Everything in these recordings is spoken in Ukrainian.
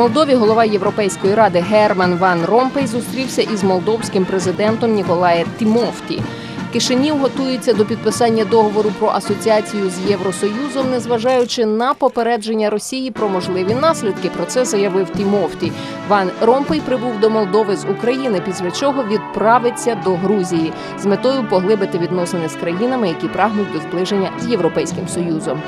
Молдові голова Європейської ради Герман Ван Ромпей зустрівся із молдовським президентом Ніколаєм Тімофті. Кишинів готується до підписання договору про асоціацію з Євросоюзом, незважаючи на попередження Росії про можливі наслідки. Про це заявив Тімофті. Ван Ромпей прибув до Молдови з України, після чого відправиться до Грузії з метою поглибити відносини з країнами, які прагнуть до зближення з Європейським Союзом.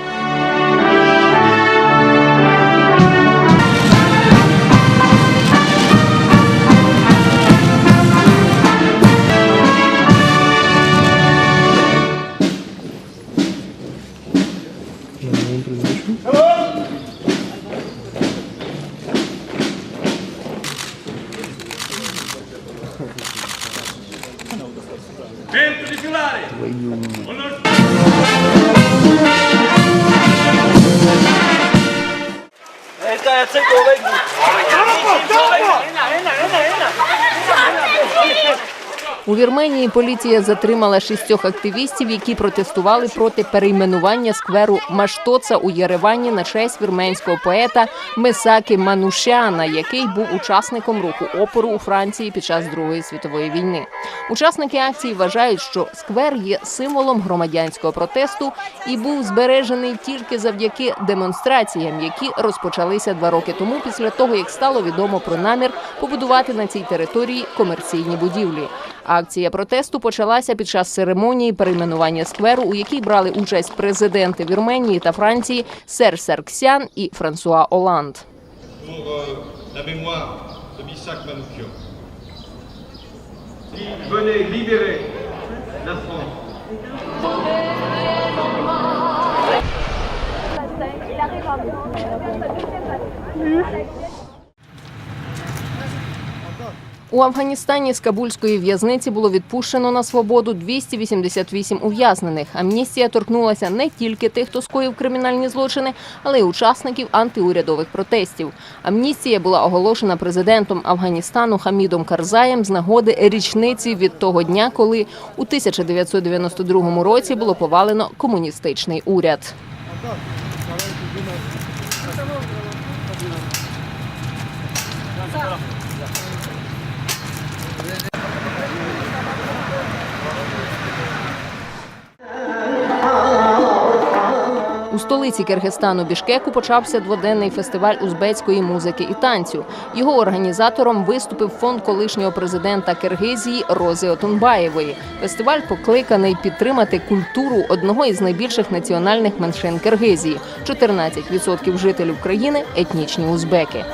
Tempo di filare! Onor- У Вірменії поліція затримала шістьох активістів, які протестували проти перейменування скверу Маштоца у Єревані на честь вірменського поета Месаки Манушяна, який був учасником руху опору у Франції під час Другої світової війни. Учасники акції вважають, що сквер є символом громадянського протесту і був збережений тільки завдяки демонстраціям, які розпочалися два роки тому, після того як стало відомо про намір побудувати на цій території комерційні будівлі. Акція протесту почалася під час церемонії перейменування скверу, у якій брали участь президенти Вірменії та Франції Сер Сарксян і Франсуа Оланд. pour У Афганістані з Кабульської в'язниці було відпущено на свободу 288 ув'язнених. Амністія торкнулася не тільки тих, хто скоїв кримінальні злочини, але й учасників антиурядових протестів. Амністія була оголошена президентом Афганістану Хамідом Карзаєм з нагоди річниці від того дня, коли у 1992 році було повалено комуністичний уряд. У столиці Киргизстану Бішкеку почався дводенний фестиваль узбецької музики і танцю. Його організатором виступив фонд колишнього президента Киргизії Рози Отунбаєвої. Фестиваль покликаний підтримати культуру одного із найбільших національних меншин Киргизії. 14% жителів країни етнічні узбеки.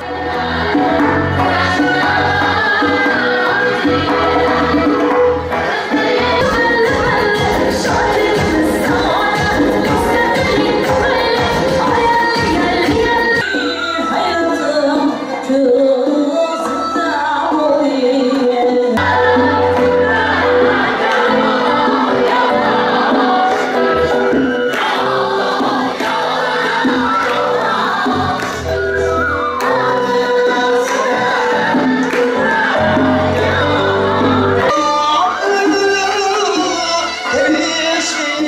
Christian.